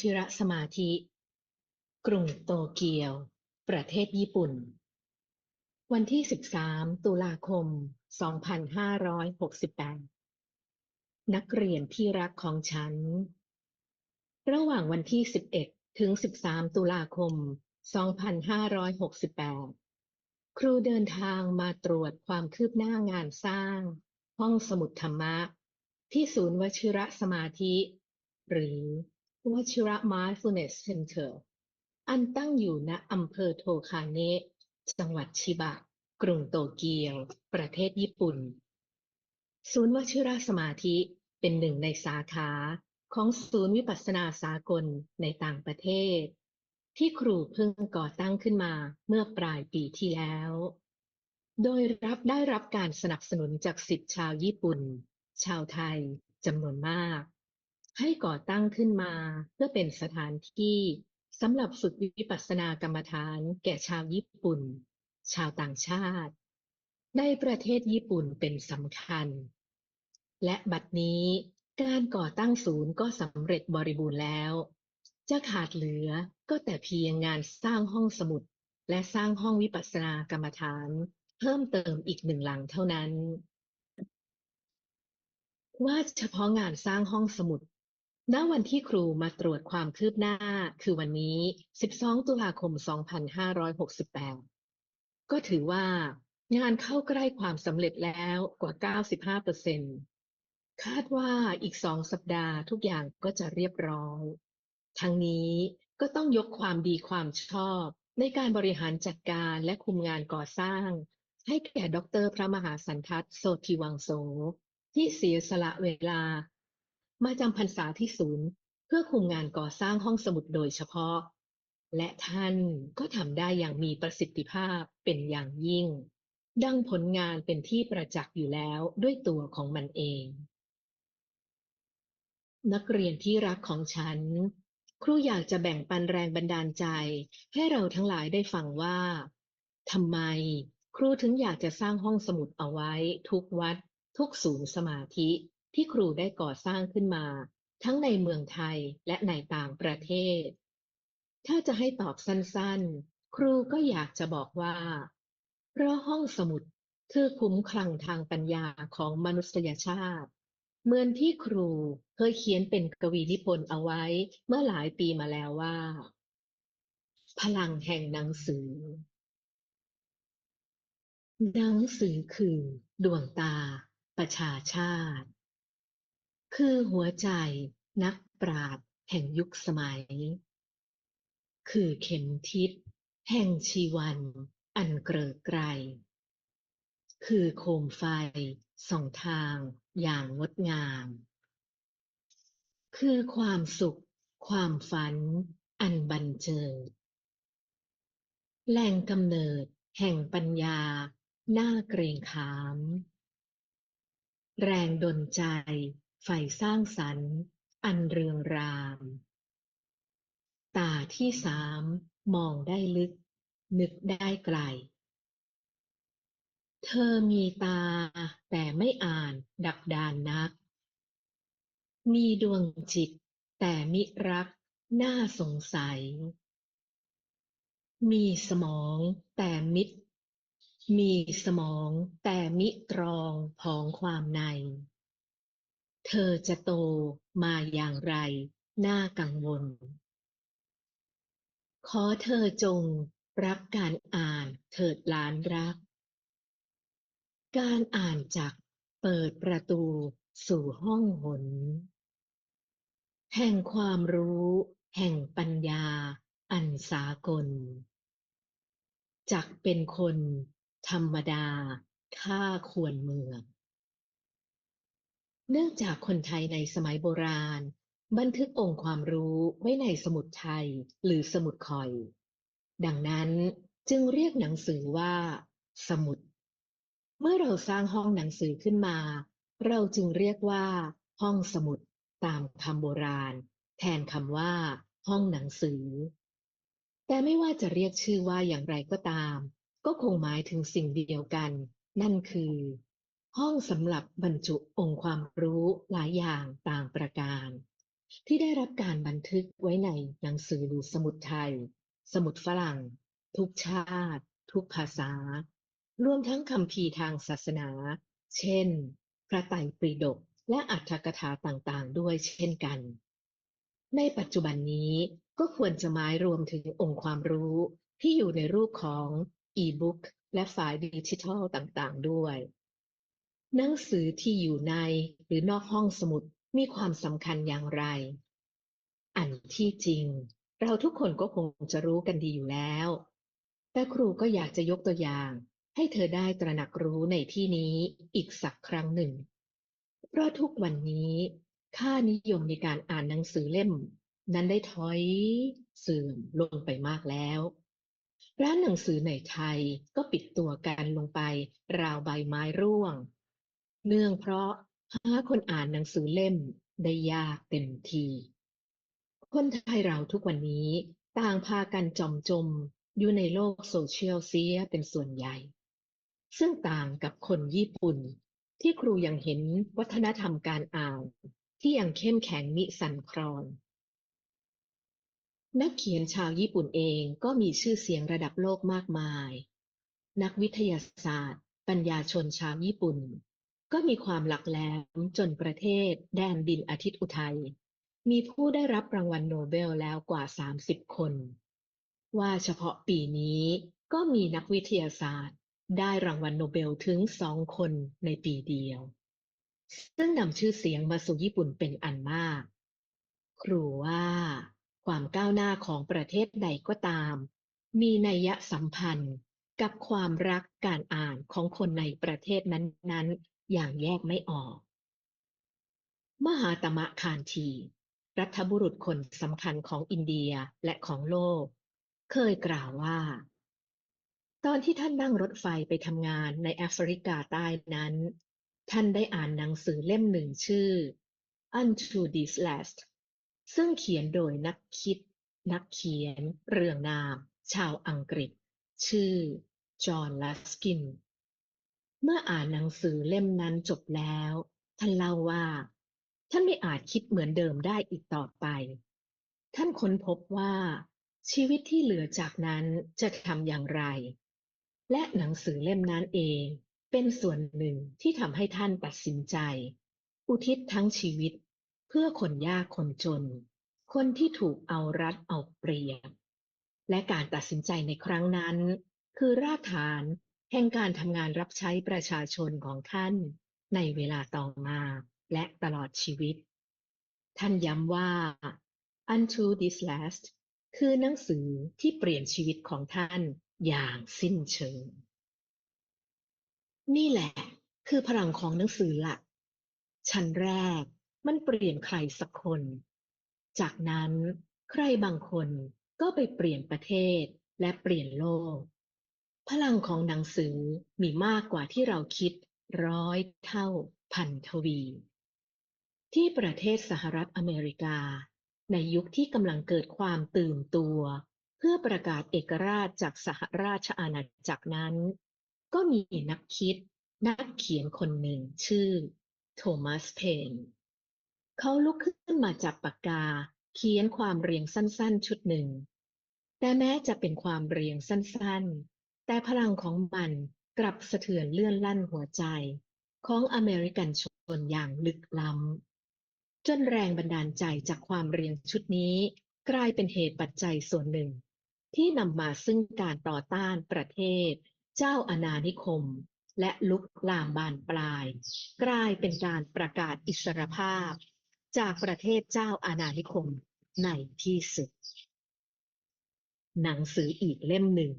ชิระสมาธิ กรุงโตเกียว ประเทศญี่ปุ่น วันที่ 13 ตุลาคม 2568 นักเรียนที่รักของฉัน ระหว่างวันที่ 11 ถึง 13 ตุลาคม 2568 ครูเดินทางมาตรวจความคืบหน้างานสร้าง ห้องสมุดธรรมะ ที่ศูนย์วชิระสมาธิ หรือ วชิระ Mindfulness Center อันตั้งอยู่ณอำเภอโทคาเนะ จังหวัดชิบะ กรุงโตเกียว ประเทศญี่ปุ่น ศูนย์วชิระสมาธิเป็นหนึ่งในสาขาของศูนย์วิปัสสนาสากลในต่างประเทศ ที่ครูเพิ่งก่อตั้งขึ้นมาเมื่อปลายปีที่แล้ว โดยรับได้รับการสนับสนุนจากสิทธิชาวญี่ปุ่น ชาวไทยจำนวนมาก ให้ก่อตั้งขึ้นมา เพื่อเป็นสถานที่สำหรับฝึกวิปัสสนากรรมฐานแก่ชาวญี่ปุ่น ชาวต่างชาติ ในประเทศญี่ปุ่นเป็นสำคัญ และบัดนี้การก่อตั้งศูนย์ก็สำเร็จบริบูรณ์แล้ว จะขาดเหลือก็แต่เพียงงานสร้างห้องสมุด และสร้างห้องวิปัสสนากรรมฐาน เพิ่มเติมอีกหนึ่งหลังเท่านั้น ว่าเฉพาะงานสร้างห้องสมุด ณวันที่ครูมาตรวจความคืบหน้าคือวันนี้ 12 ตุลาคม 2568 ก็ถือว่างานเข้าใกล้ความสำเร็จแล้วกว่า 95%คาดว่าอีกสองสัปดาห์ทุกอย่างก็จะเรียบร้อย ทั้งนี้ก็ต้องยกความดีความชอบในการบริหารจัดการและคุมงานก่อสร้าง ให้แก่ดร พระมหาสันทัดโสธิวังโส ที่เสียสละเวลา มาจำพรรษาที่ศูนย์ เพื่อคุมงานก่อสร้างห้องสมุดโดยเฉพาะ และท่านก็ทำได้อย่างมีประสิทธิภาพเป็นอย่างยิ่ง ดังผลงานเป็นที่ประจักษ์อยู่แล้วด้วยตัวของมันเอง นักเรียนที่รักของฉัน ครูอยากจะแบ่งปันแรงบันดาลใจ ให้เราทั้งหลายได้ฟังว่าทำไมครูถึงอยากจะสร้างห้องสมุดเอาไว้ ทุกวัด ทุกศูนย์สมาธิ ที่ครูได้ก่อสร้างขึ้นมา ทั้งในเมืองไทยและในต่างประเทศ ถ้าจะให้ตอบสั้นๆ ครูก็อยากจะบอกว่า เพราะห้องสมุดคือคุ้มคลังทางปัญญาของมนุษยชาติ เหมือนที่ครูเคยเขียนเป็นกวีนิพนธ์เอาไว้เมื่อหลายปีมาแล้วว่า พลังแห่งหนังสือ หนังสือคือ ดวงตา ประชาชาติ คือหัวใจนักปราชญ์แห่งยุคสมัย คือเข็มทิศแห่งชีวันอันเกริกไกร คือโคมไฟส่องทางอย่างงดงาม คือความสุข ความฝัน อันบันเจิด แหล่งกำเนิดแห่งปัญญา หน่าเกรงขาม แรงดลใจ ใฝ่สร้างสรรค์ อันเรืองราม ตาที่สามมองได้ลึก นึกได้ไกล เธอมีตาแต่ไม่อ่านดักดานนัก มีดวงจิตแต่มิรักน่าสงสัย มีสมองแต่มิตรมีสมองแต่มิตรองผองความใน เธอจะโตมาอย่างไร น่ากังวล ขอเธอจงรักการอ่านเถิดหลานรัก การอ่านจักเปิดประตูสู่ห้องหน แห่งความรู้แห่งปัญญาอันสากล จักเป็นคนธรรมดาค่าควรเมือง เนื่องจากคนไทยในสมัยโบราณ บันทึกองค์ความรู้ไว้ในสมุดไทยหรือสมุดคอย ดังนั้นจึงเรียกหนังสือว่า สมุด เมื่อเราสร้างห้องหนังสือขึ้นมา เราจึงเรียกว่า ห้องสมุด ตามคำโบราณ แทนคำว่า ห้องหนังสือ แต่ไม่ว่าจะเรียกชื่อว่าอย่างไรก็ตาม ก็คงหมายถึงสิ่งเดียวกัน นั่นคือ ห้องสำหรับบรรจุองค์ความรู้หลายอย่างต่างประการ ที่ได้รับการบันทึกไว้ในหนังสือหรือสมุดไทย สมุดฝรั่ง ทุกชาติ ทุกภาษา รวมทั้งคัมภีทางศาสนา เช่น พระไตรปิฎกและอัตถกถาต่างๆ ด้วยเช่นกัน ในปัจจุบันนี้ก็ควรจะหมายรวมถึงองค์ความรู้ที่อยู่ในรูปของอีบุ๊กและไฟล์ดิจิทัลต่างๆ ด้วย หนังสือที่อยู่ในหรือนอกห้องสมุดมีความสำคัญอย่างไร อันที่จริง เราทุกคนก็คงจะรู้กันดีอยู่แล้ว แต่ครูก็อยากจะยกตัวอย่าง ให้เธอได้ตระหนักรู้ในที่นี้อีกสักครั้งหนึ่ง เพราะทุกวันนี้ ค่านิยมในการอ่านหนังสือเล่ม นั้นได้ถอยเสื่อมลงไปมากแล้วร้านหนังสือในไทยก็ปิดตัวกันลงไปราวใบไม้ร่วง เนื่องเพราะหาคนอ่านหนังสือเล่มได้ยากเต็มที คนไทยเราทุกวันนี้ต่างพากันจอมจมอยู่ในโลกโซเชียลเสียเป็นส่วนใหญ่ ซึ่งต่างกับคนญี่ปุ่น ที่ครูยังเห็นวัฒนธรรมการอ่านที่ยังเข้มแข็งมิสันครอน นักเขียนชาวญี่ปุ่นเองก็มีชื่อเสียงระดับโลกมากมาย นักวิทยาศาสตร์ ปัญญาชนชาวญี่ปุ่น ก็มีความหลักแหลมจนประเทศ แดนดินอาทิตย์อุทัย มีผู้ได้รับรางวัลโนเบลแล้วกว่า 30 คน ว่าเฉพาะปีนี้ก็มีนักวิทยาศาสตร์ ได้รางวัลโนเบลถึงสองคนในปีเดียว ซึ่งนำชื่อเสียงมาสู่ญี่ปุ่นเป็นอันมาก ครูว่า ความก้าวหน้าของประเทศใดก็ตาม มีนัยสัมพันธ์กับความรักการอ่านของคนในประเทศนั้น อย่างแยกไม่ออก มหาตมะคานทีรัฐบุรุษคนสำคัญของอินเดียและของโลก เคยกล่าวว่า ตอนที่ท่านนั่งรถไฟไปทำงานในแอฟริกาใต้นั้น ท่านได้อ่านหนังสือเล่มหนึ่งชื่อ Unto This Last ซึ่งเขียนโดยนักคิด นักเขียน เรื่องนาม ชาวอังกฤษ ชื่อ จอห์นลัสกิน เมื่ออ่านหนังสือเล่มนั้นจบแล้ว ท่านเล่าว่า ท่านไม่อาจคิดเหมือนเดิมได้อีกต่อไป ท่านค้นพบว่า ชีวิตที่เหลือจากนั้นจะทำอย่างไร และหนังสือเล่มนั้นเองเป็นส่วนหนึ่งที่ทำให้ท่านตัดสินใจ อุทิศทั้งชีวิต เพื่อคนยากคนจน คนที่ถูกเอารัดเอาเปรียบ และการตัดสินใจในครั้งนั้น คือรากฐาน แห่งการทำงานรับใช้ประชาชนของท่านในเวลาต่อมาและตลอดชีวิต ท่านย้ำว่า Unto This Last คือหนังสือที่เปลี่ยนชีวิตของท่านอย่างสิ้นเชิง นี่แหละคือพลังของหนังสือหลัก ชั้นแรกมันเปลี่ยนใครสักคน จากนั้นใครบางคนก็ไปเปลี่ยนประเทศและเปลี่ยนโลก พลังของหนังสือมีมากกว่าที่เราคิดร้อยเท่าพันทวี ที่ประเทศสหรัฐอเมริกา ในยุคที่กำลังเกิดความตื่นตัว เพื่อประกาศเอกราชจากสหราชอาณาจักรนั้น ก็มีนักคิด นักเขียนคนหนึ่งชื่อ โทมัสเพนเขาลุกขึ้นมาจับปากกาเขียนความเรียงสั้นๆ ชุดหนึ่ง แต่แม้จะเป็นความเรียงสั้นๆ แต่พลังของมันกลับสะเทือนเลื่อนลั่นหัวใจ ของอเมริกันชนอย่างลึกล้ำ จนแรงบันดาลใจจากความเรียงชุดนี้ กลายเป็นเหตุปัจจัยส่วนหนึ่ง ที่นำมาซึ่งการต่อต้านประเทศ เจ้าอาณานิคม และลุกลามบานปลาย กลายเป็นการประกาศอิสรภาพ จากประเทศเจ้าอาณานิคมในที่สุด หนังสืออีกเล่มหนึ่ง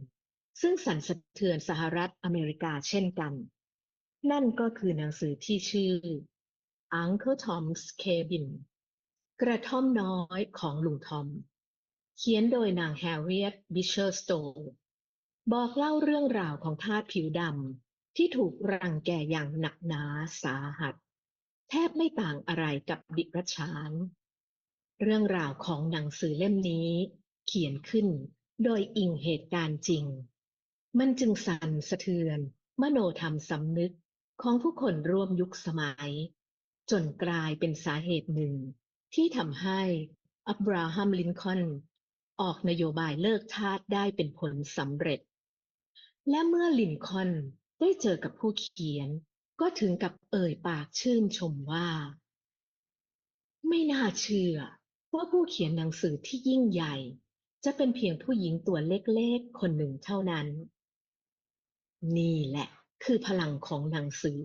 ซึ่งสั่นสะเทือนสหรัฐอเมริกาเช่นกัน นั่นก็คือหนังสือที่ชื่อ Uncle Tom's Cabin กระท่อมน้อยของลุงทอม เขียนโดยนางแฮร์ริเอตบิชเชอร์สโตบอกเล่าเรื่องราวของทาสผิวดำที่ถูกรังแกอย่างหนักหนาสาหัส แทบไม่ต่างอะไรกับดิรัชาน เรื่องราวของหนังสือเล่มนี้ เขียนขึ้นโดยอิงเหตุการณ์จริง มันจึงสั่นสะเทือน มโนธรรมสำนึกของผู้คนร่วมยุคสมัย จนกลายเป็นสาเหตุหนึ่ง ที่ทำให้อับราฮัมลินคอนออกนโยบายเลิกทาสได้เป็นผลสำเร็จ และเมื่อลินคอนได้เจอกับผู้เขียน ก็ถึงกับเอ่ยปากชื่นชมว่า ไม่น่าเชื่อว่าผู้เขียนหนังสือที่ยิ่งใหญ่ จะเป็นเพียงผู้หญิงตัวเล็กๆ คนหนึ่งเท่านั้น นี่แหละคือพลังของหนังสือ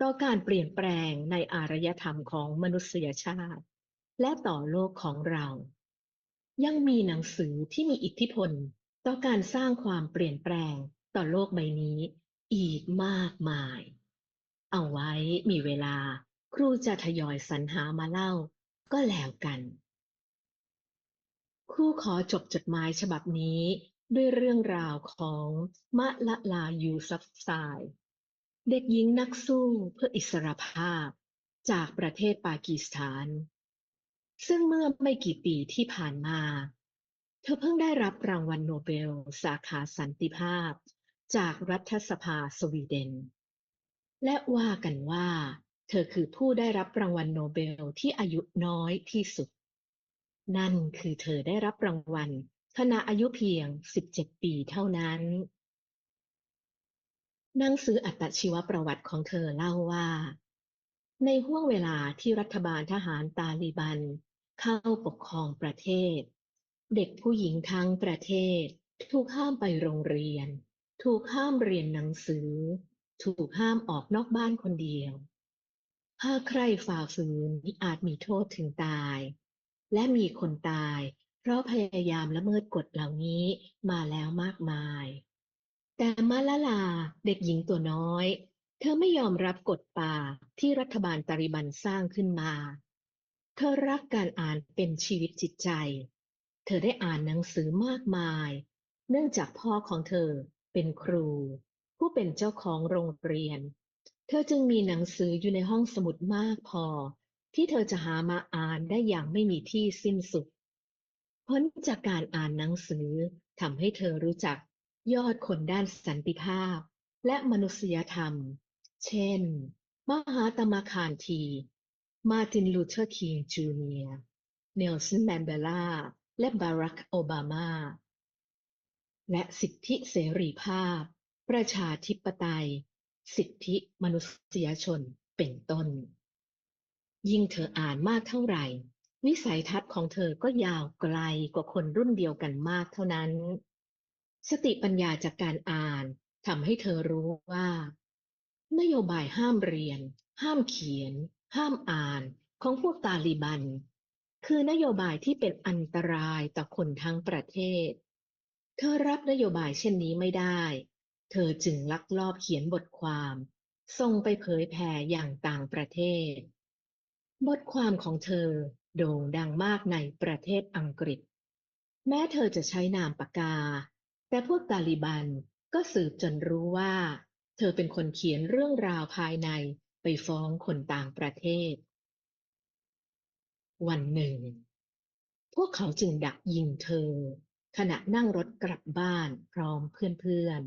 ต่อการเปลี่ยนแปลงในอารยธรรมของมนุษยชาติ และต่อโลกของเรา ยังมีหนังสือที่มีอิทธิพล ต่อการสร้างความเปลี่ยนแปลงต่อโลกใบนี้ อีกมากมาย เอาไว้มีเวลาครูจะทยอยสรรหามาเล่า ก็แล้วกันครูขอจบจดหมายฉบับนี้ ด้วยเรื่องราวของมะละลายูซัฟซาย เด็กหญิงนักสู้เพื่ออิสรภาพจากประเทศปากีสถาน ซึ่งเมื่อไม่กี่ปีที่ผ่านมา เธอเพิ่งได้รับรางวัลโนเบล สาขาสันติภาพ จากรัฐสภาสวีเดน และว่ากันว่า เธอคือผู้ได้รับรางวัลโนเบลที่อายุน้อยที่สุด นั่นคือเธอได้รับรางวัล ขณะอายุเพียง 17 ปีเท่านั้น หนังสืออัตชีวประวัติของเธอเล่าว่า ในห่วงเวลาที่รัฐบาลทหารตาลิบัน เข้าปกครองประเทศ เด็กผู้หญิงทั้งประเทศ ถูกห้ามไปโรงเรียน ถูกห้ามเรียนหนังสือ ถูกห้ามออกนอกบ้านคนเดียวหากใครฝ่าฝืนอาจมีโทษถึงตาย และมีคนตาย เพราะพยายามละเมิดกฎเหล่านี้มาแล้วมากมาย แต่มาละลาเด็กหญิงตัวน้อย เธอไม่ยอมรับกฎป่าที่รัฐบาลตาลิบันสร้างขึ้นมา เธอรักการอ่านเป็นชีวิตจิตใจ เธอได้อ่านหนังสือมากมาย เนื่องจากพ่อของเธอเป็นครู ผู้เป็นเจ้าของโรงเรียน เธอจึงมีหนังสืออยู่ในห้องสมุดมากพอ ที่เธอจะหามาอ่านได้อย่างไม่มีที่สิ้นสุด ผลจากการอ่านหนังสือทำให้เธอรู้จักยอดคนด้านสันติภาพ และมนุษยธรรม เช่น มหาตมะคานที มาร์ตินลูเทอร์คิงจูเนียร์เนลสันแมนเดลา และบารักโอบามา และสิทธิเสรีภาพ ประชาธิปไตย สิทธิมนุษยชนเป็นต้น ยิ่งเธออ่านมากเท่าไหร่ วิสัยทัศน์ของเธอก็ยาวไกลกว่าคนรุ่นเดียวกันมากเท่านั้น สติปัญญาจากการอ่านทำให้เธอรู้ว่า นโยบายห้ามเรียน ห้ามเขียน ห้ามอ่านของพวกตาลีบัน คือนโยบายที่เป็นอันตรายต่อคนทั้งประเทศ เธอรับนโยบายเช่นนี้ไม่ได้ เธอจึงลักลอบเขียนบทความ ส่งไปเผยแผ่อย่างต่างประเทศ บทความของเธอ โด่งดังมากในประเทศอังกฤษ แม้เธอจะใช้นามปากกา แต่พวกตาลิบันก็สืบจนรู้ว่า เธอเป็นคนเขียนเรื่องราวภายในไปฟ้องคนต่างประเทศ วันหนึ่ง พวกเขาจึงดักยิงเธอ ขณะนั่งรถกลับบ้านพร้อมเพื่อน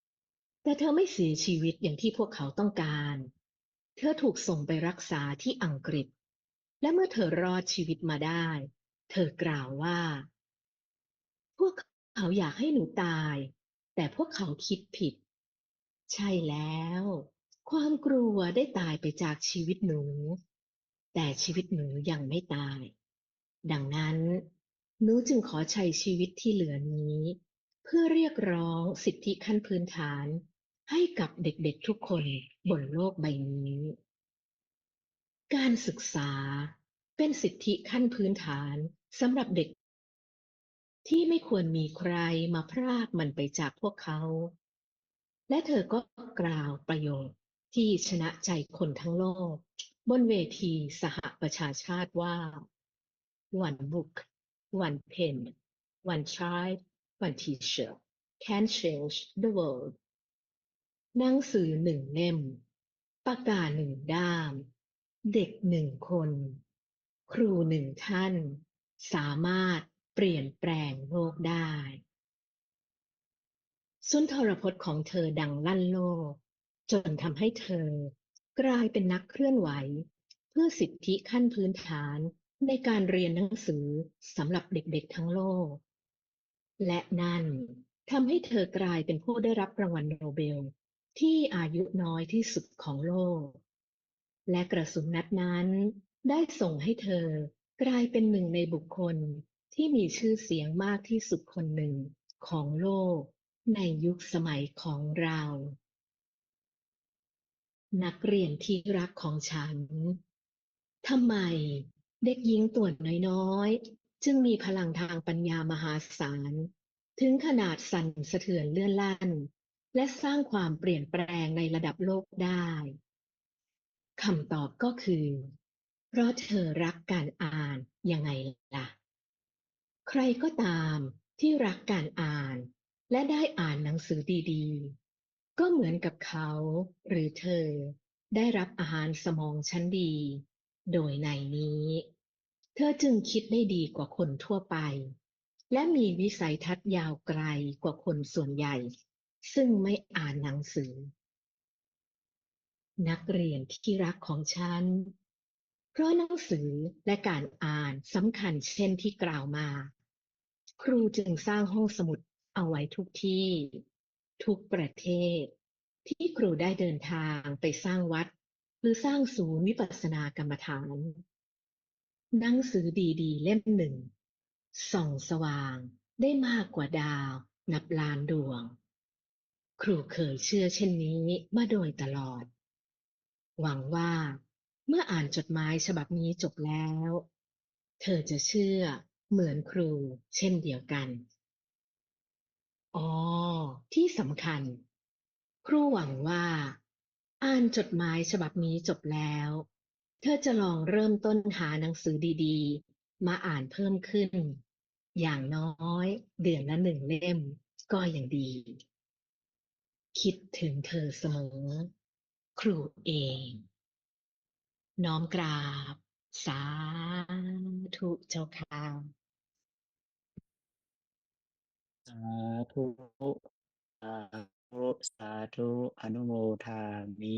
ๆ แต่เธอไม่เสียชีวิตอย่างที่พวกเขาต้องการ เธอถูกส่งไปรักษาที่อังกฤษ และเมื่อเธอรอดชีวิตมาได้ เธอกล่าวว่า พวกเขาอยากให้หนูตาย แต่พวกเขาคิดผิด ใช่แล้ว ความกลัวได้ตายไปจากชีวิตหนู แต่ชีวิตหนูยังไม่ตาย ดังนั้น หนูจึงขอใช้ชีวิตที่เหลือนี้ เพื่อเรียกร้องสิทธิขั้นพื้นฐานให้กับเด็กๆทุกคนบนโลกใบนี้ การศึกษาเป็นสิทธิขั้นพื้นฐานสำหรับเด็ก ที่ไม่ควรมีใครมาพรากมันไปจากพวกเขา และเธอก็กล่าวประโยคที่ชนะใจคนทั้งโลก บนเวทีสหประชาชาติว่า one book one pen one child one teacher can change the world หนังสือหนึ่งเล่ม ปากกาหนึ่งด้าม เด็กหนึ่งคน ครูหนึ่งท่าน สามารถเปลี่ยนแปลงโลกได้ สุนทรพจน์ของเธอดังลั่นโลก จนทำให้เธอกลายเป็นนักเคลื่อนไหว เพื่อสิทธิขั้นพื้นฐานในการเรียนหนังสือสำหรับเด็กๆทั้งโลก และนั่นทำให้เธอกลายเป็นผู้ได้รับรางวัลโนเบล ที่อายุน้อยที่สุดของโลก และกระสุนนัดนั้น ได้ส่งให้เธอกลายเป็นหนึ่งในบุคคลที่มีชื่อเสียงมากที่สุดคนหนึ่งของโลก ในยุคสมัยของเรา นักเรียนที่รักของฉันทำไมเด็กหญิงตัวน้อยๆ จึงมีพลังทางปัญญามหาศาล ถึงขนาดสั่นสะเทือนเลื่อนลั่น และสร้างความเปลี่ยนแปลงในระดับโลกได้ คำตอบก็คือ เพราะเธอรักการอ่านยังไงล่ะ ใครก็ตามที่รักการอ่าน และได้อ่านหนังสือดีๆ ก็เหมือนกับเขาหรือเธอได้รับอาหารสมองชั้นดี โดยในนี้ เธอจึงคิดได้ดีกว่าคนทั่วไป และมีวิสัยทัศน์ยาวไกลกว่าคนส่วนใหญ่ ซึ่งไม่อ่านหนังสือ นักเรียนที่รักของฉัน เพราะหนังสือและการอ่านสำคัญเช่นที่กล่าวมา ครูจึงสร้างห้องสมุดเอาไว้ทุกที่ ทุกประเทศ ที่ครูได้เดินทางไปสร้างวัด หรือสร้างศูนย์วิปัสสนากรรมฐาน หนังสือดีๆ เล่มหนึ่ง ส่องสว่างได้มากกว่าดาว นับล้านดวง ครูเคยเชื่อเช่นนี้มาโดยตลอด หวังว่าเมื่ออ่านจดหมายฉบับนี้จบแล้ว เธอจะเชื่อเหมือนครูเช่นเดียวกัน อ๋อ ที่สำคัญ ครูหวังว่า อ่านจดหมายฉบับนี้จบแล้ว เธอจะลองเริ่มต้นหาหนังสือดีๆ มาอ่านเพิ่มขึ้น อย่างน้อยเดือนละหนึ่งเล่มก็ยังดี คิดถึงเธอเสมอ ครูเอง น้อมกราบ สาธุเจ้าค่ะสาธุสาธุสาธุอนุโมทามิ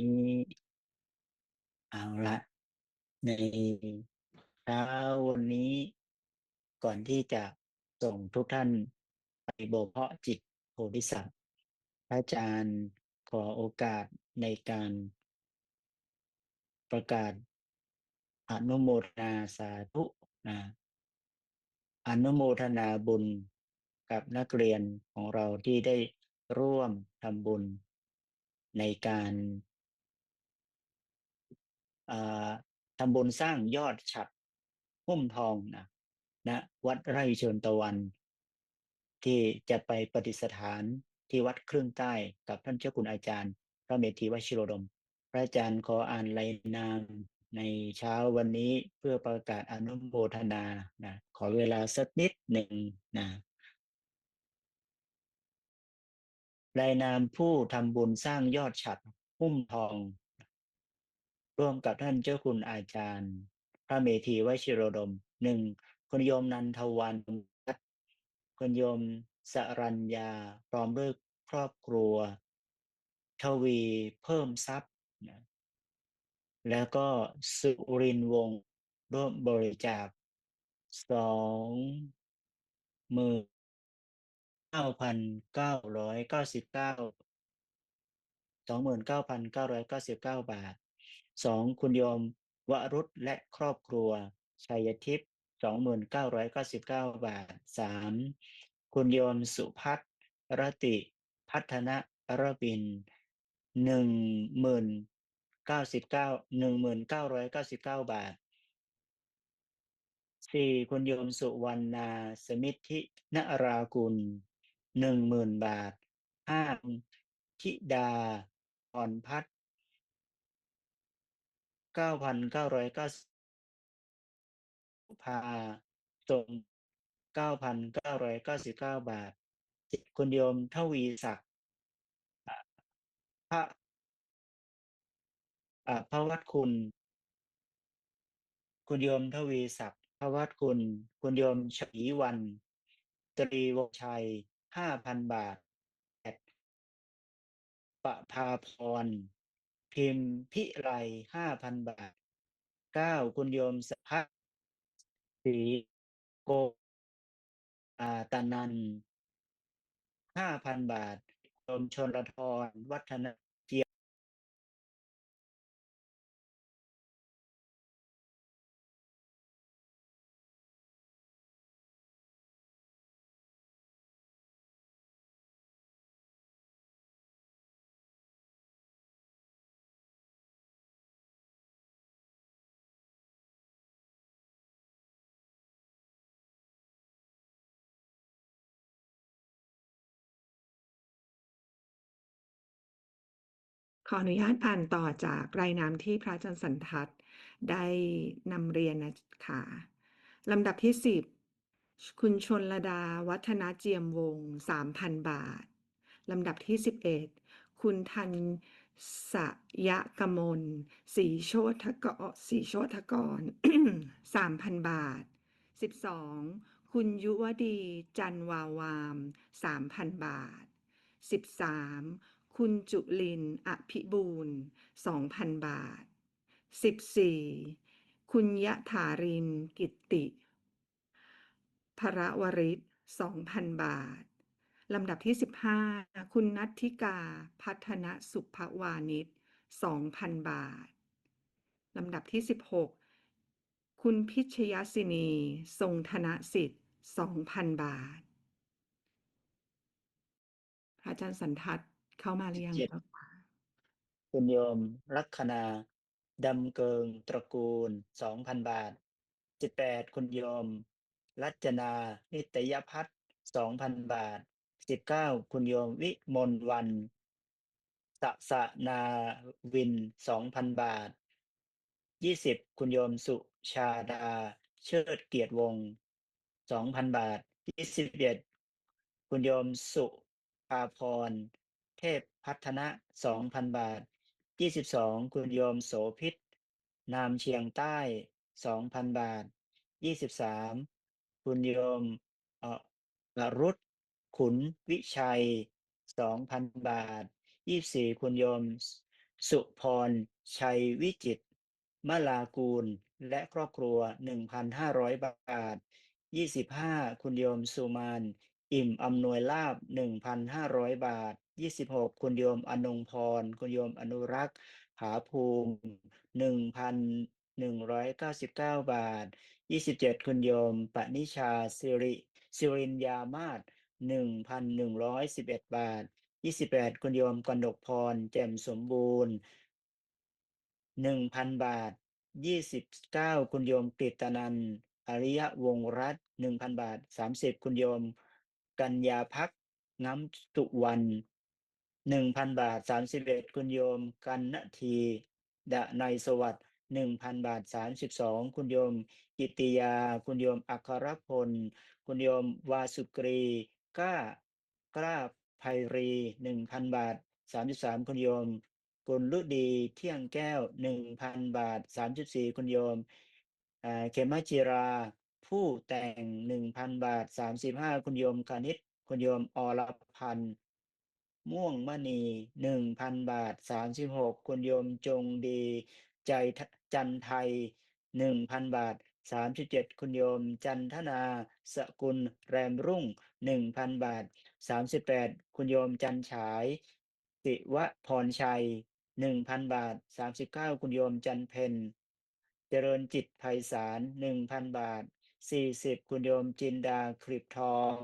เอาละในเช้าวันนี้ก่อนที่จะส่งทุกท่านไปบ่มเพาะจิตโพธิสัตว์พระอาจารย์ขอโอกาส ในการประกาศอนุโมทนาสาธุนะอนุโมทนาบุญกับนักเรียนของเราที่ได้ร่วมทำบุญในการาทำบุญสร้างยอดฉัดหุ้มทองนะณวัดไร่เชิญตะวัน ที่จะไปปฏิสถานที่วัดครึ่งใต้กับท่านเจ้าคุณอาจารย์ ระเมธีวชิโรดม พระอาจารย์ขออ่านรายนามในเช้าวันนี้เพื่อประกาศอนุโมทนานะขอเวลาสักนิดหนึ่งนะรายนามผู้ทำบุญสร้างยอดฉัดหุ้มทอง ร่วมกับท่านเจ้าคุณอาจารย์ พระเมธีวชิโรดมหนึ่งคุณโยมนันทวันคุณโยมสรัญญาพร้อมด้วยครอบครัว ทวีเพิ่มทรัพย์นะแล้วก็สุรินวงศ์ร่วมบริจาคสองหมื่นเก้าพันเก้าร้อยเก้าสิบเก้าสองหมื่นเก้าพันเก้าร้อยเก้าสิบเก้าบาทสองคุณโยมวรุษและครอบครัว ชัยทิพย์สองหมื่นเก้าร้อยเก้าสิบเก้าบาทสามคุณโยมสุพัฒรติ พัฒนะรบิน หนึ่งหมื่นเก้าสิบเก้าหนึ่งหมื่นเก้าร้อยเก้าสิบเก้าบาทสี่คุณโยมสุวรรณาสมิทธินรากุลหนึ่งหมื่นบาทห้าธิดาอ่อนพัฒเก้าพันเก้าร้อยเก้าพาส่งเก้าพันเก้าร้อยเก้าสิบเก้าบาทคุณโยมทวีศักดิ พระ อะพระวัดคุณ คุณโยมทวีศักดิ์พระวัดคุณ คุณโยมฉีวัน ตรีวงชัยห้าพันบาทแปดปะภาพร พิมพ์พิไลห้าพันบาทเก้าคุณโยมสภาศรีโกอาตานันห้าพันบาท มชนลทรวัฒนเขออนุญาตอ่านต่อจากรายนามที่พระอาจารย์สันทัศน์ได้นำเรียนนะคะลำดับที่สิบคุณชนลดาวัฒนาเจียมวงศ์สามพันบาท ลำดับที่สิบเอ็ดคุณทันสยกมลศรีโชทกศรีโชทกรสามพันบาทสิบสองคุณยุวดีจันวาวามสามพันบาทสิบสาม คุณจุลิน อภิบูรณ์สองพันบาทสิบสี่คุณยะถาริน กิตติ พระวริศสองพันบาท ลำดับที่สิบห้าคุณนัทธิกา พัฒนสุภวานิชสองพันบาท ลำดับที่สิบหกคุณพิชยศินี ทรงธนสิทธิ์สองพันบาท พระอาจารย์สันทัศน์ เข้ามาหรือยังเจ็ดเจ้าคะคุณโยมลัคนาดำเกิงตระกูลสองพันบาทสิบแปดคุณโยม รัจนา นิตยพัฒน์สองพันบาทสิบเก้าคุณโยมวิมลวันสะสะนาวินสองพันบาทยี่สิบคุณโยมสุชาดา เชิดเกียรติวงศ์สองพันบาทยี่สิบเอ็ดคุณโยมสุภาพร เทพพัฒนะสองพันบาทยี่สิบองคุณโยมโสพิษ นามเชียงใต้สองพันบาทยี่สิบามคุณโยมเออรุษขุนวิชัยสองพันบาทยี่สี่คุณโยม สุพร ชัยวิจิตรมลากูล และครอบครัวหนึ่งพั้าร้อยบาทยี่สิบห้าคุณโยมสุมาน อิ่มอำนวยลาบหนึ่งพันห้าร้อยบาทยี่สิบหกคุณโยมอนงพร คุณโยมอนุรักษ์ ผาภูมิหนึ่งพันหนึ่งร้อยเก้าสิบเก้าบาทยี่สิบเจ็ดคุณโยมปณิชาสิริสิรินยามาศหนึ่งพันหนึ่งร้อยสิบเอ็ดบาทยี่สิบแปดคุณโยมกนกพร แจ่มสมบูรณ์หนึ่งพันบาทยี่สิบเก้าคุณโยมกฤตนันอริยวงรัตน์หนึ่งพันบาทสามสิบคุณโยม กัญญาพักน้ำสุวรรณหนึ่งพันบาทสามสิบเอ็ดคุณโยม กันนทีดะในสวัสด์หนึ่งพันบาทสามสิบสองคุณโยม กิติยา คุณโยมอัครพล คุณโยมวาสุกรีกล้ากล้าไพรีหนึ่งพันบาทสามสิบสามคุณโยม กุลฤดีเที่ยงแก้วหนึ่งพันบาทสามสิบสี่คุณโยมเขมจิรา ผู้แต่งหนึ่งพันบาทสามสิบห้าคุณโยมคณิต คุณโยมอรพันธ์ม่วงมณีหนึ่งพันบาทสามสิบหกคุณโยมจงดีใจจันไทยหนึ่งพันบาทสามสิบเจ็ดคุณโยมจันทนาสกุลแรมรุ่งหนึ่งพันบาทสามสิบแปดคุณโยมจันฉายสิวะพรชัยหนึ่งพันบาทสามสิบเก้าคุณโยมจันเพนเจริญจิตไพศาลหนึ่งพันบาท สี่สิบคุณโยมจินดาคลิปทอง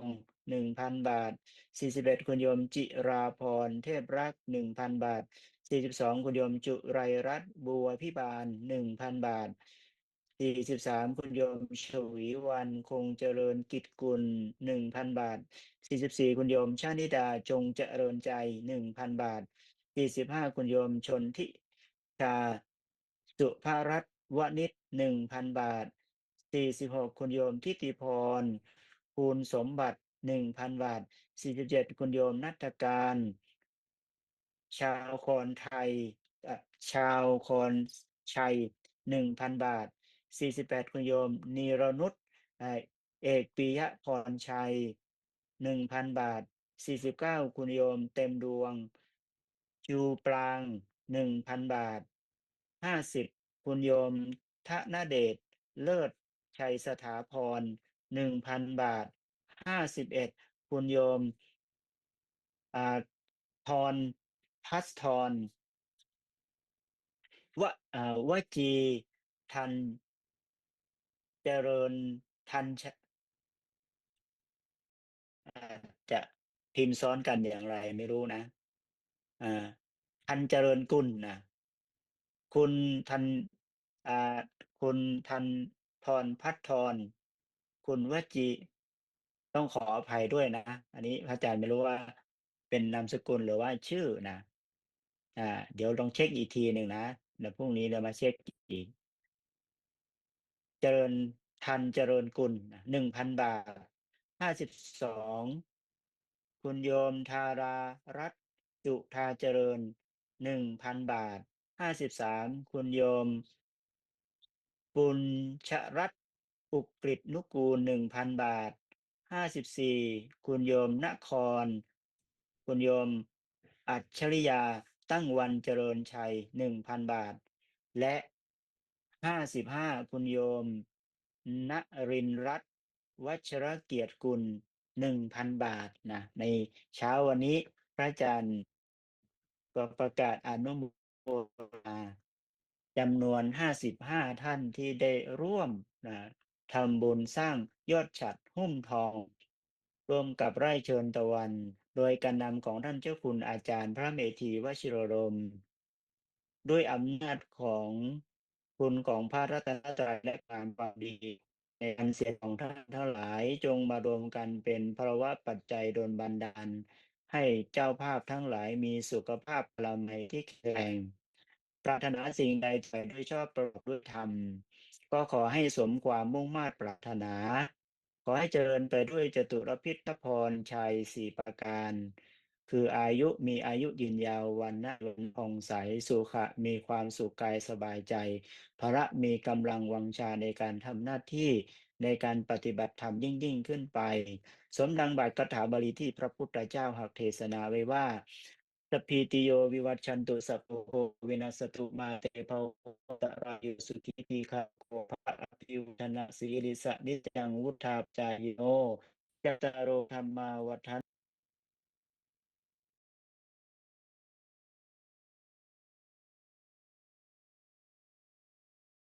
หนึ่งพันบาทสี่สิบเอ็ดคุณโยมจิราพรเทพรักหนึ่งพันบาทสี่สิบสองคุณโยมจุไรรัตน์บัวพิบาลหนึ่งพันบาทสี่สิบสามคุณโยมฉวีวันคงเจริญกิจกุลหนึ่งพันบาทสี่สิบสี่คุณโยมชานิดาจงเจริญใจหนึ่งพันบาทสี่สิบห้าคุณโยมชนทิชาสุภารัตน์วณิชหนึ่งพันบาท สี่สิบหกคุณโยมทิติพร คูณสมบัติหนึ่งพันบาทสี่สิบเจ็ดคุณโยมนัฐการ ชาวคอนไทย ชาวคอนชัยหนึ่งพันบาทสี่สิบแปดคุณโยม นีรนุชเอกปิยะพรชัยหนึ่งพันบาทสี่สิบเก้าคุณโยมเต็มดวงจูปรางหนึ่งพันบาทห้าสิบคุณโยมทนาเดชเลิศ ชัยสถาพรหนึ่งพันบาทห้าสิบเอ็ดคุณโยมอ่าทรพัสทรวะอ่าวจีทันเจริญทันชจะพิมพ์ซ้อนกันอย่างไรไม่รู้นะอ่าทันเจริญกุลนะคุณทันอ่าคุณทัน ทรพัฒทร คุณวจี ต้องขออภัยด้วยนะ อันนี้พระอาจารย์ไม่รู้ว่าเป็นนามสกุลหรือว่าชื่อนะ อ่า เดี๋ยวลองเช็คอีกทีหนึ่งนะเดี๋ยวพรุ่งนี้เรามาเช็คอีก เจริญทันเจริญกุลหนึ่งพันบาทห้าสิบสองคุณโยมธารารัตจุธาเจริญหนึ่งพันบาทห้าสิบสามคุณโยม ปุญชรัตอุกฤษนุกูลหนึ่งพันบาทห้าสิบสี่คุณโยมนคร คุณโยม อัจฉริยาตั้งวันเจริญชัยหนึ่งพันบาท และห้าสิบห้าคุณโยมณรินรัตวัชรเกียรติกุลหนึ่งพันบาทนะในเช้าวันนี้พระอาจารย์ก็ประกาศอนุโมทนา จำนวนห้าสิบห้าท่านที่ได้ร่วมนะทำบุญสร้างยอดฉัดหุ้มทอง ร่วมกับไร่เชิญตะวัน โดยการนำของท่านเจ้าคุณอาจารย์พระเมธีวชิรดมด้วยอำนาจของคุณของพระรัตนตรัยและความความดี ในอันเสียของท่านทั้งหลายจงมารวมกันเป็นภาวะปัจจัยโดนบันดาล ให้เจ้าภาพทั้งหลายมีสุขภาพพลามัยที่แข็งแรง ปรารถนาสิ่งใดใฝ่ด้วยชอบประกอบด้วยธรรม ก็ขอให้สมความมุ่งมา่ปรารถนา ขอให้เจริญไปด้วยจตุรพิทพรชัยสี่ประการ คืออายุมีอายุยืนยาววันนะหลงผ่องใสสุขะมีความสุขกายสบายใจพระมีกำลังวังชาในการทำหน้าที่ในการปฏิบัติธรรมยิ่งยิ่งขึ้นไป สมดังบาทคาถาบาลีที่พระพุทธเจ้าหักเทศนาไว้ว่า สัพพีติโยวิวัชชันตุสัพโพโควินาสตุมาเตภวตรายุสุขีทีขาโคภะอภิวชนะสีริสะนิจังวุธาปจายโนจัตตารโรธรรมาวัฏัน